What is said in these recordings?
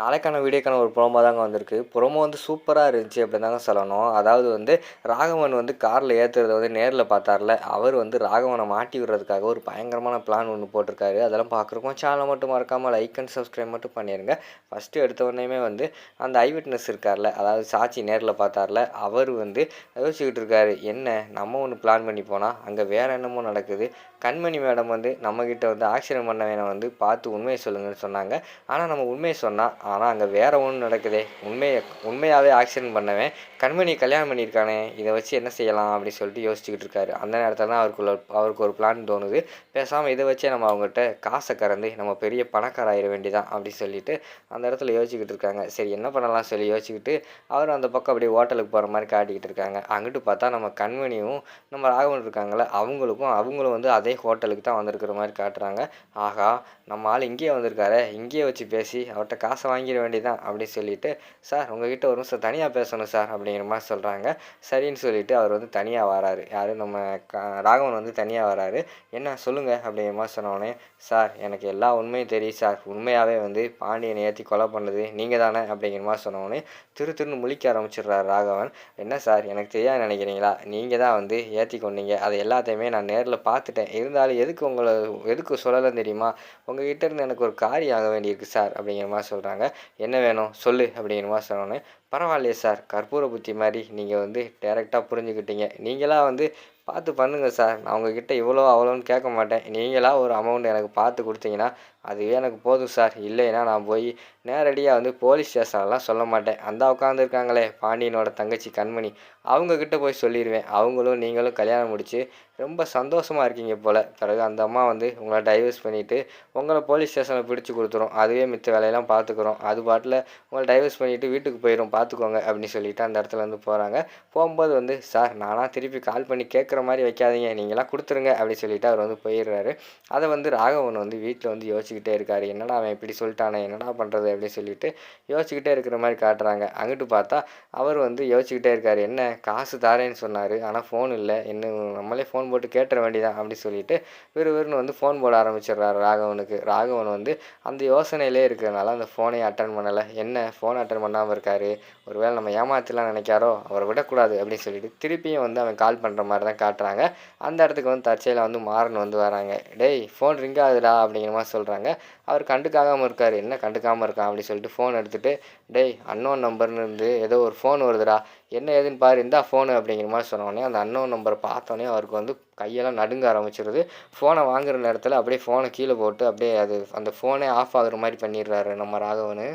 நாளைக்கான வீடியோக்கான ஒரு ப்ரோமோ தாங்க வந்திருக்கு. ப்ரோமோ வந்து சூப்பராக இருந்துச்சு அப்படின்னு தாங்க சொல்லணும். அதாவது வந்து ராகவன் வந்து காரில் ஏற்றுறத வந்து நேரில் பார்த்தார்ல. அவர் வந்து ராகவனை மாட்டி விடுறதுக்காக ஒரு பயங்கரமான பிளான் ஒன்று போட்டிருக்காரு. அதெல்லாம் பார்க்குறக்கும் சேனலை மட்டும் மறக்காமல் லைக் அண்ட் சப்ஸ்கிரைப் மட்டும் பண்ணிடுங்க ஃபஸ்ட்டு எடுத்த உடனேயுமே வந்து அந்த ஐ விட்னஸ் இருக்கார்ல அதாவது சாட்சி நேரில் பார்த்தார்ல அவர் வந்து யோசிச்சுக்கிட்டு இருக்காரு. என்ன நம்ம ஒன்று பிளான் பண்ணி போனால் அங்கே வேறு என்னமோ நடக்குது. கண்மணி மேடம் வந்து நம்மக்கிட்ட வந்து ஆக்சிடென்ட் பண்ண வேணாம் வந்து பார்த்து உண்மையை சொல்லுங்கன்னு சொன்னாங்க. ஆனால் நம்ம உண்மையை சொன்னால் ஆனால் அங்கே வேறு ஒன்று நடக்குதே. உண்மையை உண்மையாகவே ஆக்சிடென்ட் பண்ணவன் கண்மணி கல்யாணம் பண்ணியிருக்கானே இதை வச்சு என்ன செய்யலாம் அப்படின்னு சொல்லிட்டு யோசிச்சுக்கிட்டு இருக்காரு. அந்த நேரத்தில் தான் அவருக்குள்ள அவருக்கு ஒரு பிளான் தோணுது. பேசாமல் இதை வச்சே நம்ம அவங்ககிட்ட காசை கறந்து நம்ம பெரிய பணக்கார ஆயிட வேண்டியதான் அப்படின்னு சொல்லிட்டு அந்த இடத்துல யோசிச்சுக்கிட்டு இருக்காங்க. சரி என்ன பண்ணலாம் சொல்லி யோசிச்சுக்கிட்டு அவர் அந்த பக்கம் அப்படியே ஹோட்டலுக்கு போகிற மாதிரி காட்டிக்கிட்டு இருக்காங்க. அங்கிட்டு பார்த்தா நம்ம கண்மணியும் நம்ம ராகவன் இருக்காங்கள அவங்களுக்கும் அவங்களும் வந்து அதே ஹோட்டலுக்கு தான் வந்திருக்கிற மாதிரி காட்டுறாங்க. ஆகா நம்ம ஆள் இங்கேயே வந்திருக்காரு இங்கேயே வச்சு பேசி அவர்கிட்ட காசை வாங்கிட வேண்டியதான் அப்படின்னு சொல்லிட்டு சார் உங்ககிட்ட ஒரு நிமிஷம் தனியாக பேசணும் சார் அப்படிங்கிற மாதிரி சொல்கிறாங்க சரின்னு சொல்லிட்டு அவர் வந்து தனியாக வராரு. யார்? நம்ம க ராகவன் வந்து தனியாக வராரு. என்ன? சொல்லுங்கள் அப்படிங்கிற மாதிரி சொன்னோடனே சார் எனக்கு எல்லா உண்மையும் தெரியும் சார். உண்மையாகவே வந்து பாண்டியனை ஏற்றி கொலை பண்ணது நீங்கள் தானே அப்படிங்கிற மாதிரி சொன்னோடனே திரு திருன்னு முழிக்க ஆரம்பிச்சிடுறாரு ராகவன். என்ன சார்? எனக்கு தெரியாது நினைக்கிறீங்களா? நீங்கள் தான் வந்து ஏற்றி கொண்டீங்க. அதை எல்லாத்தையுமே நான் நேரில் பார்த்துட்டேன். இருந்தாலும் எதுக்கு உங்களை எதுக்கு சொல்லலை தெரியுமா? உங்ககிட்ட இருந்து எனக்கு ஒரு காரியம் ஆக வேண்டியிருக்கு சார் அப்படிங்கிற மாதிரி சொல்கிறாங்க என்ன வேணும்? சொல்லு அப்படிங்கிற மாதிரி சொன்னோன்னே பரவாயில்லையே சார் கற்பூர புத்தி மாதிரி நீங்கள் வந்து டேரெக்டாக புரிஞ்சுக்கிட்டீங்க. நீங்களாக வந்து பார்த்து பண்ணுங்கள் சார். நான் உங்ககிட்ட இவ்வளோ அவ்வளோன்னு கேட்க மாட்டேன். நீங்களாக ஒரு அமௌண்ட் எனக்கு பார்த்து கொடுத்தீங்கன்னா அதுவே எனக்கு போதும் சார். இல்லைன்னா நான் போய் நேரடியாக வந்து போலீஸ் ஸ்டேஷன்லாம் சொல்ல மாட்டேன். அந்த உட்காந்துருக்காங்களே பாண்டியனோட தங்கச்சி கண்மணி. அவங்கக்கிட்ட போய் சொல்லிடுவேன் அவங்களும் நீங்களும் கல்யாணம் முடித்து ரொம்ப சந்தோஷமாக இருக்கீங்க போல். பிறகு அந்த அம்மா வந்து உங்களை டைவர்ஸ் பண்ணிவிட்டு உங்களை போலீஸ் ஸ்டேஷனில் பிடிச்சி கொடுத்துரும். அதுவே மித்த வேலையெல்லாம் பார்த்துக்குறோம். அது பாட்டில் உங்களை டைவர்ஸ் பண்ணிவிட்டு வீட்டுக்கு போயிடும் பார்த்துக்கோங்க அப்படின்னு சொல்லிவிட்டு அந்த இடத்துல வந்து போகிறாங்க போகும்போது வந்து சார் நானாக திருப்பி கால் பண்ணி கேட்குற மாதிரி வைக்காதீங்க. நீங்களாம் கொடுத்துருங்க அப்படின்னு சொல்லிட்டு அவர் வந்து போயிடுறாரு. அதை வந்து ராகவன் வந்து வீட்டில் வந்து யோசிச்சுக்கிட்டே இருக்கார். என்னடா அவன் இப்படி சொல்லிட்டானே? என்னடா பண்ணுறது அப்படின்னு சொல்லிட்டு யோசிச்சுக்கிட்டே இருக்கிற மாதிரி காட்டுறாங்க. அங்கிட்டு பார்த்தா அவர் வந்து யோசிச்சுக்கிட்டே இருக்கார். என்ன? காசு தாரேன்னு சொன்னார். ஆனால் ஃபோன் இல்லை. என்ன நம்மளே ஃபோன் போட்டு கேட்டுற வேண்டியதான் அப்படின்னு சொல்லிட்டு விறுவிறுன்னு வந்து ஃபோன் போட ஆரம்பிச்சிடுறாரு ராகவனுக்கு. ராகவன் வந்து அந்த யோசனையிலே இருக்கிறனால அந்த ஃபோனை அட்டன் பண்ணலை. என்ன? ஃபோன் அட்டன் பண்ணாமல் இருக்காரு. ஒருவேளை நம்ம ஏமாத்திலாம் நினைக்காரோ? அவரை விடக்கூடாது அப்படின்னு சொல்லிட்டு திருப்பியும் வந்து அவன் கால் பண்ணுற மாதிரி தான் காட்டுறாங்க. அந்த இடத்துக்கு வந்து தற்செயலில் வந்து மாறன் வந்து வராங்க. டேய் ஃபோன் ரிங் ஆகுதுடா அப்படிங்கிற மாதிரி சொல்கிறாங்க அவர் கண்டுக்காகாமல் இருக்கார். என்ன கண்டுக்காமல் இருக்கான்? அப்படின்னு சொல்லிட்டு ஃபோன் எடுத்துகிட்டு டேய் அன்னோன் நம்பர்னு இருந்து ஏதோ ஒரு ஃபோன் வருதுடா. என்ன ஏதுன்னு பாரு. இந்தா ஃபோனு அப்படிங்கிற மாதிரி சொன்னோடனே அந்த அன்னோன் நம்பரை பார்த்தோன்னே அவருக்கு வந்து கையெல்லாம் நடுங்க ஆரம்பிச்சிருது. ஃபோனை வாங்குற நேரத்தில் அப்படியே ஃபோனை கீழே போட்டு அப்படியே அது அந்த ஃபோனே ஆஃப் ஆகுற மாதிரி பண்ணிடுறாரு நம்ம ராகவனு.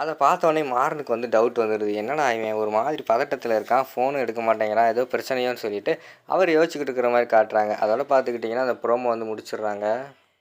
அதை பார்த்தோன்னே மாறனுக்கு வந்து டவுட் வந்துடுது என்னடா இவன் ஒரு மாதிரி பதட்டத்தில் இருக்கான் ஃபோனும் எடுக்க மாட்டேங்கிறான் ஏதோ பிரச்சனையோன்னு சொல்லிட்டு அவர் யோசிச்சுக்கிட்டு இருக்கிற மாதிரி காட்டுறாங்க. அதோட பார்த்துக்கிட்டிங்கன்னா அந்த ப்ரோமோ வந்து முடிச்சிடுறாங்க.